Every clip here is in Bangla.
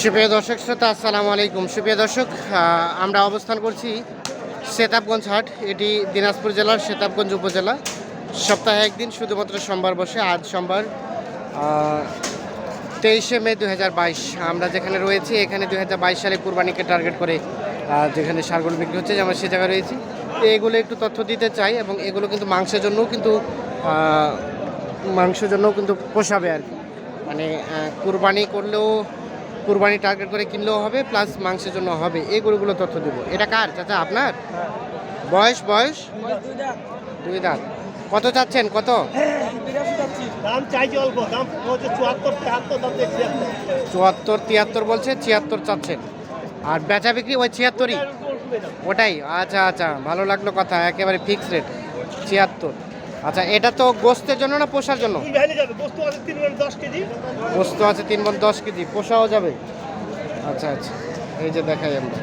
সুপ্রিয় দর্শক শ্রোতা, আসসালামু আলাইকুম। সুপ্রিয় দর্শক আমরা অবস্থান করছি সেতাবগঞ্জ হাট। এটি দিনাজপুর জেলার সেতাবগঞ্জ উপজেলা। সপ্তাহে একদিন, শুধুমাত্র সোমবার বসে, আজ সোমবার তেইশে মে দু হাজার বাইশ। আমরা যেখানে রয়েছি, এখানে দু হাজার বাইশ সালে কুরবানিকে টার্গেট করে যেখানে সারগুলো বিক্রি হচ্ছে, যে আমরা সে জায়গায় রয়েছি। এগুলো একটু তথ্য দিতে চাই এবং এগুলো কিন্তু মাংসের জন্যও কিন্তু মাংসের জন্যও কিন্তু পোষাবে আর কি। মানে কুরবানি করলেও কুরবানি টার্গেট করে কিনলেও হবে প্লাস মাংসের জন্য হবে। এই গরুগুলো তথ্য দেবো। এটা কার? চাচা আপনার? বয়স বয়স? দুই দাঁত। কত চাচ্ছেন? কত? চুয়াত্তর তিয়াত্তর বলছে ছিয়াত্তর চাচ্ছেন। আর বেচা বিক্রি ওই ছিয়াত্তরই? ওটাই আচ্ছা আচ্ছা। ভালো লাগল কথা। একেবারে ফিক্স রেট ছিয়াত্তর। আচ্ছা এটা তো গোস্তের জন্য না পোষার জন্য? দুই ভ্যালি যাবে বস্তু আছে তিন মিনিট দশ কেজি। গোস্ত আছে তিন মন দশ কেজি পোষাও যাবে? আচ্ছা আচ্ছা এই যে দেখাই আমরা।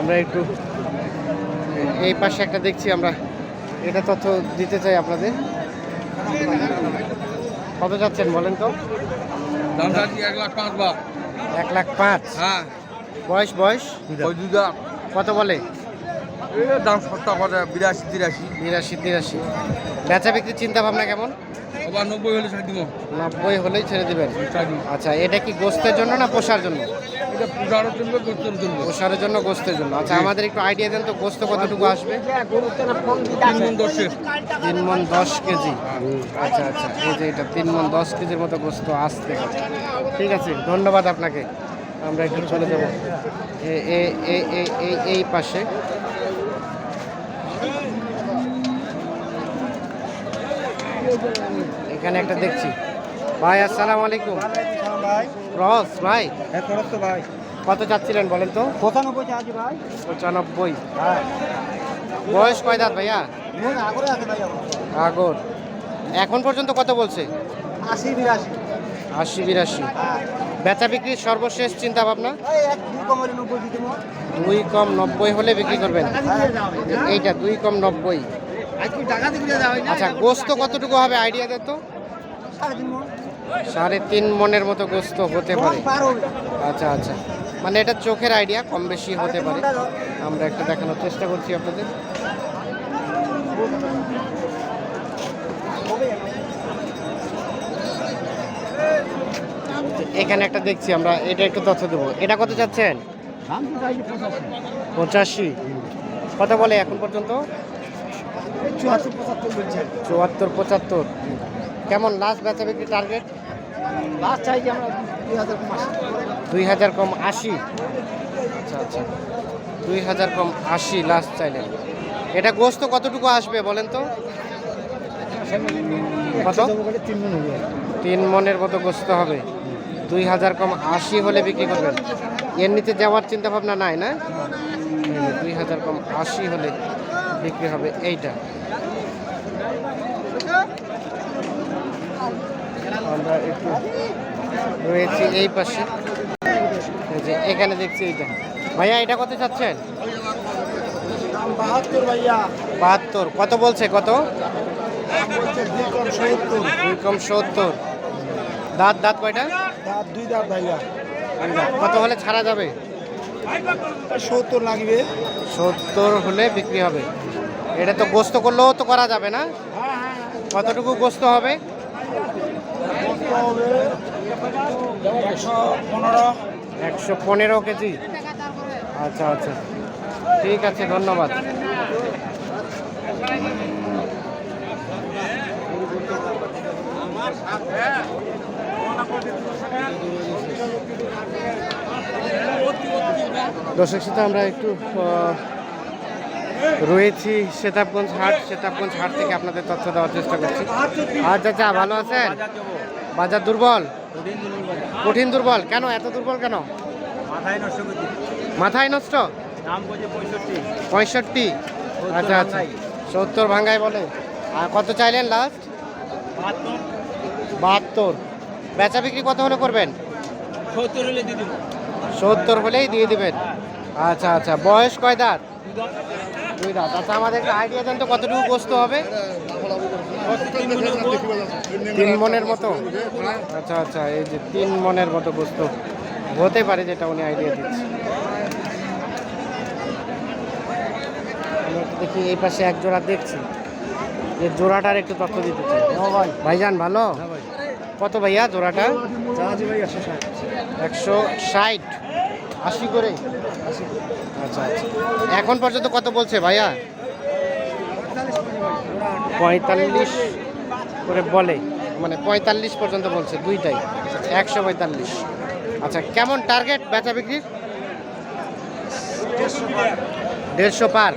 আমরা একটু এই পাশে একটা দেখছি আমরা। এটা তথ্য দিতে চাই আপনাদের। কত যাচ্ছেন বলেন তো? এক লাখ পাঁচ হ্যাঁ। বয়স বয়স? কত বলে? দাম সস্তা বিরাশি তিরাশি। বিরাশি তিরাশি। বেচা বিক্রির চিন্তা ভাবনা কেমন? আবার নব্বই হলে ছাড় দিব। নব্বই হলেই ছেড়ে দিবেন? আচ্ছা এটা কি গোস্তের জন্য না পোষার জন্য? এটা পূজারও চলবে গোস্তর চলবে পোষারের জন্য গোস্তের জন্য। আচ্ছা আমাদের একটু আইডিয়া দেন তো গোস্ত কতটুকু আসবে? তিন মন দশের তিন মন দশ কেজি। আচ্ছা আচ্ছা এই যে এটা তিন মন দশ কেজির মতো গোস্ত আসতে ঠিক আছে ধন্যবাদ আপনাকে। আমরা একটু চলে যাব। এই পাশে। এখানে একটা দেখছি। ভাই আসসালামু আলাইকুম। ভাই রস ভাই? হ্যাঁ ভাই। কত চাচ্ছিলেন বলেন তো? পঁচানব্বই চার্জ ভাই। পঁচানব্বই। হ্যাঁ। বয়স কয় দাঁত ভাইয়া? আগরে এখন পর্যন্ত কত বলছে? আশি বিরাশি। আশি বিরাশি। হ্যাঁ। বেচা বিক্রির সর্বশেষ চিন্তা ভাবনা? দুই কম নব্বই হলে বিক্রি করবেন? এইটা দুই কম নব্বই। আচ্ছা গোস্ত কতটুকু হবে আইডিয়া দে তো? সাড়ে তিন মন। মনের মতো গোস্ত হতে পারে। আচ্ছা আচ্ছা। মানে এটা চোখের আইডিয়া কম বেশি হতে পারে। আমরা একটু দেখানোর চেষ্টা করছি আপনাদের। এখানে একটা দেখছি আমরা এটা একটু তথ্য দেবো। এটা কত চাচ্ছেন পঁচাশি। পঁচাশি। কত বলে এখন পর্যন্ত? চুয়াত্তর পঁচাত্তর। বলছে চুয়াত্তর পঁচাত্তর কেমন লাস্ট বেচা বিক্রি টার্গেট লাস্ট আমরা দুই হাজার কম আসি দুই হাজার কম আশি? আচ্ছা আচ্ছা। দুই হাজার কম আশি লাস্ট চাইলেন। এটা গোস্ত কতটুকু আসবে বলেন তো? কত? তিন মন হবে তিন মনের মতো গোস্ত হবে। দুই হাজার কম আশি হলে বিক্রি করবেন। এর নিচে যাওয়ার চিন্তা ভাবনা নাই না? দুই হাজার কম আশি হলে বিক্রি হবে এইটা। আমরা একটু রয়েছি এই পাশে। যে এখানে দেখছি এইটা। ভাইয়া এটা কত চাচ্ছেন? বাহাত্তর ভাইয়া বাহাত্তর। কত বলছে? কত? দুই কম সত্তর। দাঁত দাঁত কয়টা? দাঁত দুই দাঁত ভাইয়া। কত হলে ছাড়া যাবে? সত্তর লাগবে। সত্তর হলে বিক্রি হবে। এটা তো গোস্ত করলেও তো করা যাবে না। কতটুকু গোস্ত হবে? একশো পনেরো কেজি। আচ্ছা আচ্ছা। ঠিক আছে, ধন্যবাদ। দর্শক সাথে আমরা একটু রয়েছি সেতাবগঞ্জ হাট সেতাবগঞ্জ হাট থেকে আপনাদের তথ্য দেওয়ার চেষ্টা করছি। আচ্ছা আচ্ছা ভালো আছেন? বাজার দুর্বল? কঠিন দুর্বল। কেন? এত দুর্বল কেন? মাথায় নষ্ট পঁয়ষট্টি। আচ্ছা আচ্ছা। সত্তর ভাঙ্গাই বলে। আর কত চাইলেন লাস্ট বাহাত্তর। বেচা বিক্রি কত হলে করবেন? সত্তর হলে দিদি সত্তর হলেই দিয়ে দিবেন। আচ্ছা আচ্ছা। বয়স কয় দাঁত? দুই রাত আচ্ছা আমাদের একটা আইডিয়া দেন তো কতটুকু গোস্ত হবে? তিন মনের মতো? আচ্ছা আচ্ছা। এই যে তিন মনের মতো গোস্ত। হতে পারে যেটা উনি আইডিয়া দিচ্ছে। দেখি এই পাশে এক জোড়া দেখছি। যে জোড়াটার একটু তথ্য দিতে চাই। ভাইজান ভালো? কত ভাইয়া জোড়াটা? একশো ষাট। আশি করে। আচ্ছা আচ্ছা। এখন পর্যন্ত কত বলছে ভাইয়া? পঁয়তাল্লিশ করে বলে। মানে পঁয়তাল্লিশ পর্যন্ত বলছে দুইটাই। একশো পঁয়তাল্লিশ। আচ্ছা কেমন টার্গেট বেচা বিক্রির? দেড়শো পার।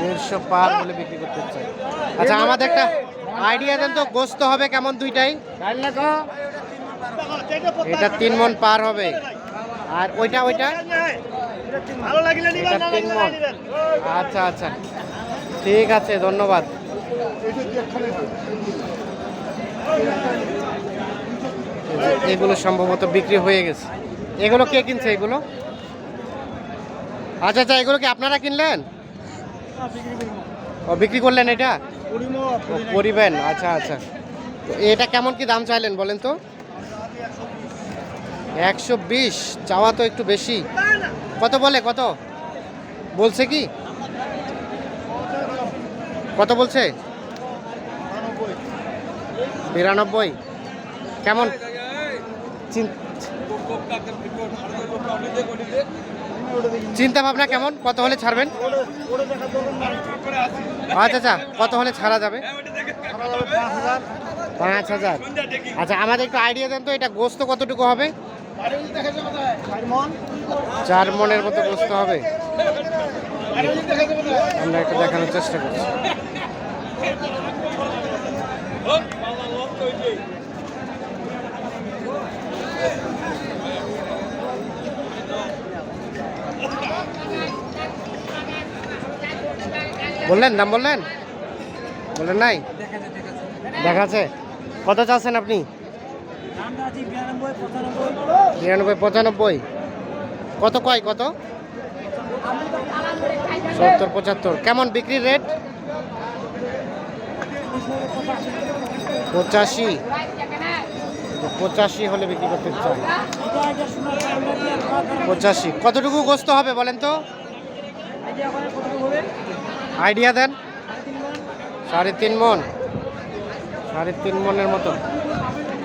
দেড়শো পার বলে বিক্রি করতে চাই। আচ্ছা আমাদের একটা আইডিয়া দেন তো, গোস্ত হবে কেমন দুইটাই? এটা তিন মন পার হবে। আর ওইটা ওইটা? ভালো লাগলে তিন। নিবেন। আচ্ছা আচ্ছা। ঠিক আছে ধন্যবাদ। এগুলো সম্ভবত বিক্রি হয়ে গেছে। এগুলো কে কিনছে এগুলো? আচ্ছা আচ্ছা এগুলো কি আপনারা কিনলেন? ও বিক্রি করলেন এটা? করিবেন আচ্ছা আচ্ছা। তো এটা কেমন কি দাম চাইলেন বলেন তো? একশো বিশ, চাওয়া তো একটু বেশি। কত বলে, কত? বলছে কি? কত বলছে? বিরানব্বই। কেমন? চিন- চিন্তা ভাবনা কেমন? কত হলে ছাড়বেন? আচ্ছা আচ্ছা কত হলে ছাড়া যাবে? পাঁচ হাজার। আচ্ছা আমাদের একটু আইডিয়া দেন তো, এটা গোস্ত কতটুকু হবে? চার মনের মতো গোস্ত হবে। আমরা একটু দেখানোর চেষ্টা করছি। বললেন, দাম বললেন? বললেন নাই? দেখাচ্ছে। কত চাচ্ছেন আপনি? বিরানব্বই, পঁচানব্বই। কত কয়, কত? সত্তর, পঁচাত্তর। কেমন বিক্রির রেট? পঁচাশি। পঁচাশি হলে বিক্রি করতে চাই। পঁচাশি। কতটুকু গোস্ত হবে বলেন তো? আইডিয়া দেন। সাড়ে তিন মন। সাড়ে তিন মনের মতো।